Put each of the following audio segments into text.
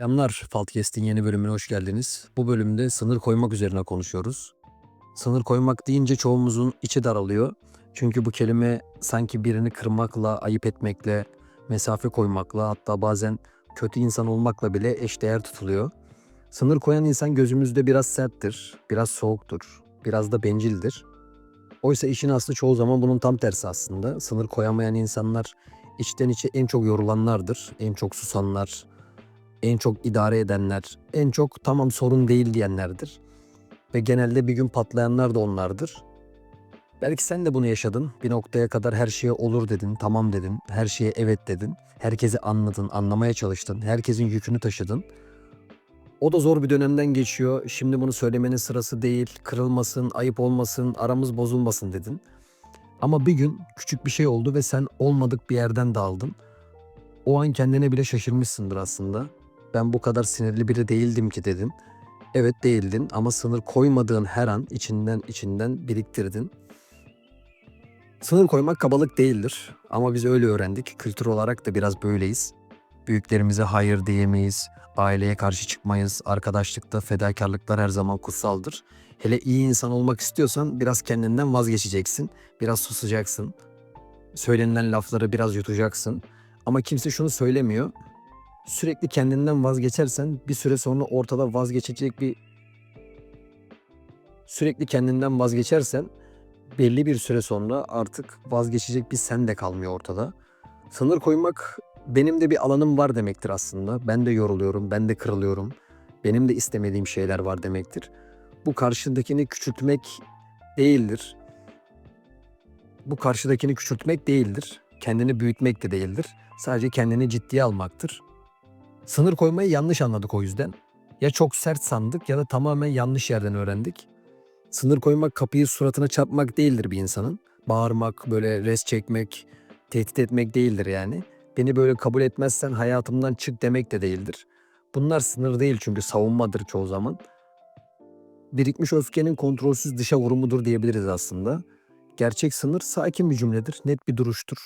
Selamlar, Faltkest'in yeni bölümüne hoş geldiniz. Bu bölümde sınır koymak üzerine konuşuyoruz. Sınır koymak deyince çoğumuzun içi daralıyor. Çünkü bu kelime sanki birini kırmakla, ayıp etmekle, mesafe koymakla hatta bazen kötü insan olmakla bile eşdeğer tutuluyor. Sınır koyan insan gözümüzde biraz serttir, biraz soğuktur, biraz da bencildir. Oysa işin aslı çoğu zaman bunun tam tersi aslında. Sınır koyamayan insanlar içten içe en çok yorulanlardır, en çok susanlar, en çok idare edenler, en çok tamam sorun değil diyenlerdir. Ve genelde bir gün patlayanlar da onlardır. Belki sen de bunu yaşadın. Bir noktaya kadar her şeye olur dedin, tamam dedin, her şeye evet dedin. Herkesi anladın, anlamaya çalıştın, herkesin yükünü taşıdın. O da zor bir dönemden geçiyor. Şimdi bunu söylemenin sırası değil. Kırılmasın, ayıp olmasın, aramız bozulmasın dedin. Ama bir gün küçük bir şey oldu ve sen olmadık bir yerden daldın. O an kendine bile şaşırmışsındır aslında. Ben bu kadar sinirli biri değildim ki dedin. Evet değildin ama sınır koymadığın her an içinden içinden biriktirdin. Sınır koymak kabalık değildir ama biz öyle öğrendik. Kültür olarak da biraz böyleyiz. Büyüklerimize hayır diyemeyiz, aileye karşı çıkmayız, arkadaşlıkta fedakarlıklar her zaman kutsaldır. Hele iyi insan olmak istiyorsan biraz kendinden vazgeçeceksin, biraz susacaksın. Söylenilen lafları biraz yutacaksın. Ama kimse şunu söylemiyor. Sürekli kendinden vazgeçersen bir süre sonra ortada vazgeçecek bir sürekli kendinden vazgeçersen belli bir süre sonra artık vazgeçecek bir sen de kalmıyor ortada. Sınır koymak benim de bir alanım var demektir aslında. Ben de yoruluyorum, ben de kırılıyorum. Benim de istemediğim şeyler var demektir. Bu karşıdakini küçültmek değildir. Bu karşıdakini küçültmek değildir. Kendini büyütmek de değildir. Sadece kendini ciddiye almaktır. Sınır koymayı yanlış anladık o yüzden. Ya çok sert sandık ya da tamamen yanlış yerden öğrendik. Sınır koymak kapıyı suratına çarpmak değildir bir insanın. Bağırmak, böyle res çekmek, tehdit etmek değildir yani. Beni böyle kabul etmezsen hayatımdan çık demek de değildir. Bunlar sınır değil çünkü savunmadır çoğu zaman. Birikmiş öfkenin kontrolsüz dışa vurumudur diyebiliriz aslında. Gerçek sınır sakin bir cümledir, net bir duruştur.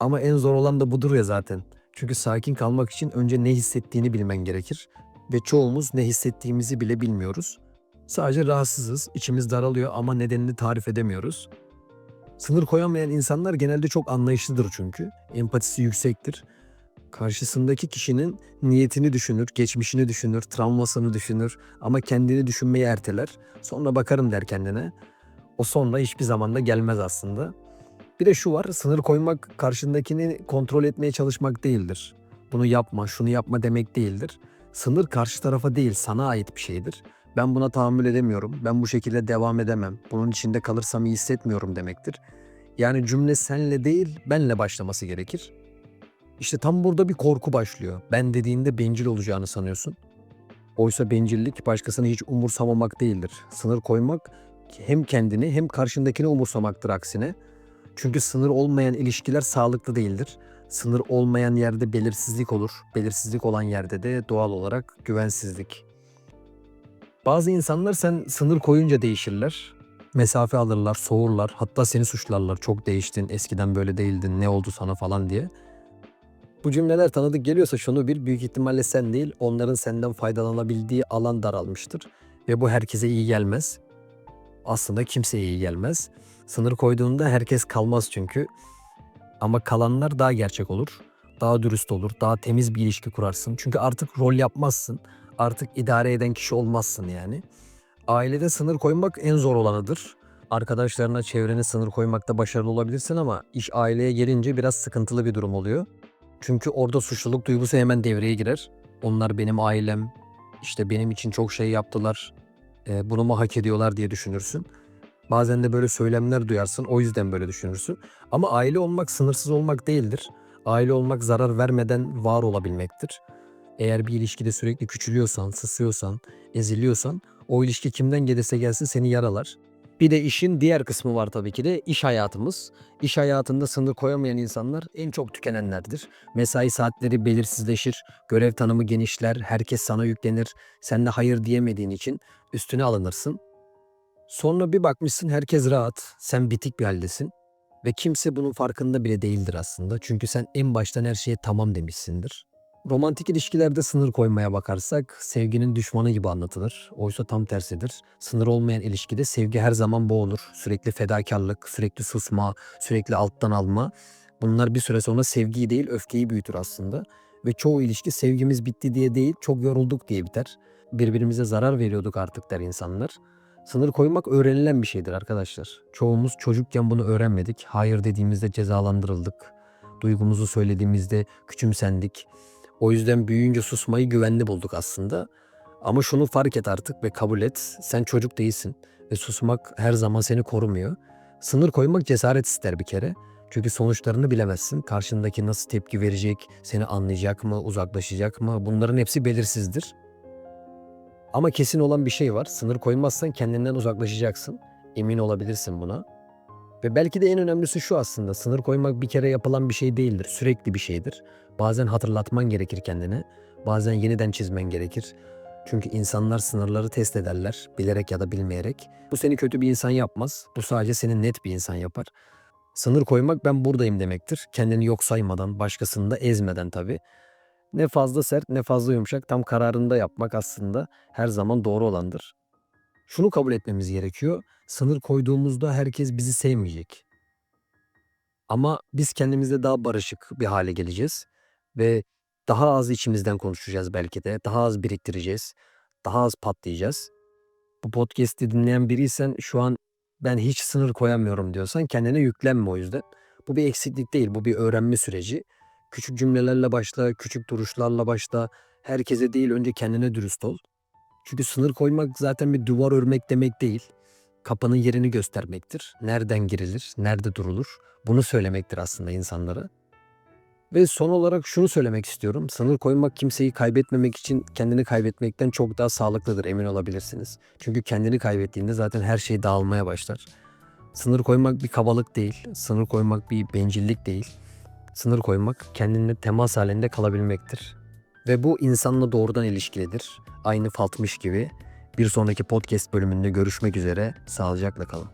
Ama en zor olan da budur ya zaten. Çünkü sakin kalmak için önce ne hissettiğini bilmen gerekir. Ve çoğumuz ne hissettiğimizi bile bilmiyoruz. Sadece rahatsızız, içimiz daralıyor ama nedenini tarif edemiyoruz. Sınır koyamayan insanlar genelde çok anlayışlıdır çünkü. Empatisi yüksektir. Karşısındaki kişinin niyetini düşünür, geçmişini düşünür, travmasını düşünür ama kendini düşünmeyi erteler. Sonra bakarım der kendine. O sonra hiçbir zaman da gelmez aslında. Bir de şu var, sınır koymak karşındakini kontrol etmeye çalışmak değildir. Bunu yapma, şunu yapma demek değildir. Sınır karşı tarafa değil, sana ait bir şeydir. Ben buna tahammül edemiyorum, ben bu şekilde devam edemem, bunun içinde kalırsam iyi hissetmiyorum demektir. Yani cümle senle değil, benle başlaması gerekir. İşte tam burada bir korku başlıyor. Ben dediğinde bencil olacağını sanıyorsun. Oysa bencillik başkasını hiç umursamamak değildir. Sınır koymak hem kendini hem karşındakini umursamaktır aksine. Çünkü sınır olmayan ilişkiler sağlıklı değildir. Sınır olmayan yerde belirsizlik olur. Belirsizlik olan yerde de doğal olarak güvensizlik. Bazı insanlar sen sınır koyunca değişirler. Mesafe alırlar, soğurlar. Hatta seni suçlarlar. Çok değiştin, eskiden böyle değildin, ne oldu sana falan diye. Bu cümleler tanıdık geliyorsa şunu bil, büyük ihtimalle sen değil, onların senden faydalanabildiği alan daralmıştır. Ve bu herkese iyi gelmez. Aslında kimseye iyi gelmez. Sınır koyduğunda herkes kalmaz çünkü. Ama kalanlar daha gerçek olur. Daha dürüst olur. Daha temiz bir ilişki kurarsın. Çünkü artık rol yapmazsın. Artık idare eden kişi olmazsın yani. Ailede sınır koymak en zor olanıdır. Arkadaşlarına, çevrene sınır koymakta başarılı olabilirsin ama iş aileye gelince biraz sıkıntılı bir durum oluyor. Çünkü orada suçluluk duygusu hemen devreye girer. Onlar benim ailem, işte benim için çok şey yaptılar, bunu mu hak ediyorlar diye düşünürsün. Bazen de böyle söylemler duyarsın, o yüzden böyle düşünürsün. Ama aile olmak sınırsız olmak değildir. Aile olmak zarar vermeden var olabilmektir. Eğer bir ilişkide sürekli küçülüyorsan, sısıyorsan, eziliyorsan o ilişki kimden gelirse gelsin seni yaralar. Bir de işin diğer kısmı var tabii ki de iş hayatımız. İş hayatında sınır koyamayan insanlar en çok tükenenlerdir. Mesai saatleri belirsizleşir, görev tanımı genişler, herkes sana yüklenir. Sen de hayır diyemediğin için üstüne alınırsın. Sonra bir bakmışsın herkes rahat, sen bitik bir haldesin. Ve kimse bunun farkında bile değildir aslında. Çünkü sen en baştan her şeye tamam demişsindir. Romantik ilişkilerde sınır koymaya bakarsak sevginin düşmanı gibi anlatılır. Oysa tam tersidir. Sınır olmayan ilişkide sevgi her zaman boğulur. Sürekli fedakarlık, sürekli susma, sürekli alttan alma. Bunlar bir süre sonra sevgiyi değil öfkeyi büyütür aslında. Ve çoğu ilişki sevgimiz bitti diye değil çok yorulduk diye biter. Birbirimize zarar veriyorduk artık der insanlar. Sınır koymak öğrenilen bir şeydir arkadaşlar. Çoğumuz çocukken bunu öğrenmedik. Hayır dediğimizde cezalandırıldık. Duygumuzu söylediğimizde küçümsendik. O yüzden büyüyünce susmayı güvenli bulduk aslında. Ama şunu fark et artık ve kabul et. Sen çocuk değilsin ve susmak her zaman seni korumuyor. Sınır koymak cesaret ister bir kere. Çünkü sonuçlarını bilemezsin. Karşındaki nasıl tepki verecek, seni anlayacak mı, uzaklaşacak mı? Bunların hepsi belirsizdir. Ama kesin olan bir şey var. Sınır koymazsan kendinden uzaklaşacaksın. Emin olabilirsin buna. Ve belki de en önemlisi şu aslında. Sınır koymak bir kere yapılan bir şey değildir. Sürekli bir şeydir. Bazen hatırlatman gerekir kendine. Bazen yeniden çizmen gerekir. Çünkü insanlar sınırları test ederler. Bilerek ya da bilmeyerek. Bu seni kötü bir insan yapmaz. Bu sadece seni net bir insan yapar. Sınır koymak ben buradayım demektir. Kendini yok saymadan, başkasını da ezmeden tabii. Ne fazla sert ne fazla yumuşak tam kararında yapmak aslında her zaman doğru olandır. Şunu kabul etmemiz gerekiyor. Sınır koyduğumuzda herkes bizi sevmeyecek. Ama biz kendimizde daha barışık bir hale geleceğiz ve daha az içimizden konuşacağız belki de. Daha az biriktireceğiz. Daha az patlayacağız. Bu podcast'i dinleyen biriysen şu an ben hiç sınır koyamıyorum diyorsan kendine yüklenme o yüzden. Bu bir eksiklik değil, bu bir öğrenme süreci. Küçük cümlelerle başla, küçük duruşlarla başla. Herkese değil önce kendine dürüst ol. Çünkü sınır koymak zaten bir duvar örmek demek değil. Kapının yerini göstermektir. Nereden girilir, nerede durulur bunu söylemektir aslında insanlara. Ve son olarak şunu söylemek istiyorum. Sınır koymak kimseyi kaybetmemek için kendini kaybetmekten çok daha sağlıklıdır emin olabilirsiniz. Çünkü kendini kaybettiğinde zaten her şey dağılmaya başlar. Sınır koymak bir kabalık değil. Sınır koymak bir bencillik değil. Sınır koymak kendinle temas halinde kalabilmektir. Ve bu insanla doğrudan ilişkilidir. Aynı Fatmış gibi. Bir sonraki podcast bölümünde görüşmek üzere. Sağlıcakla kalın.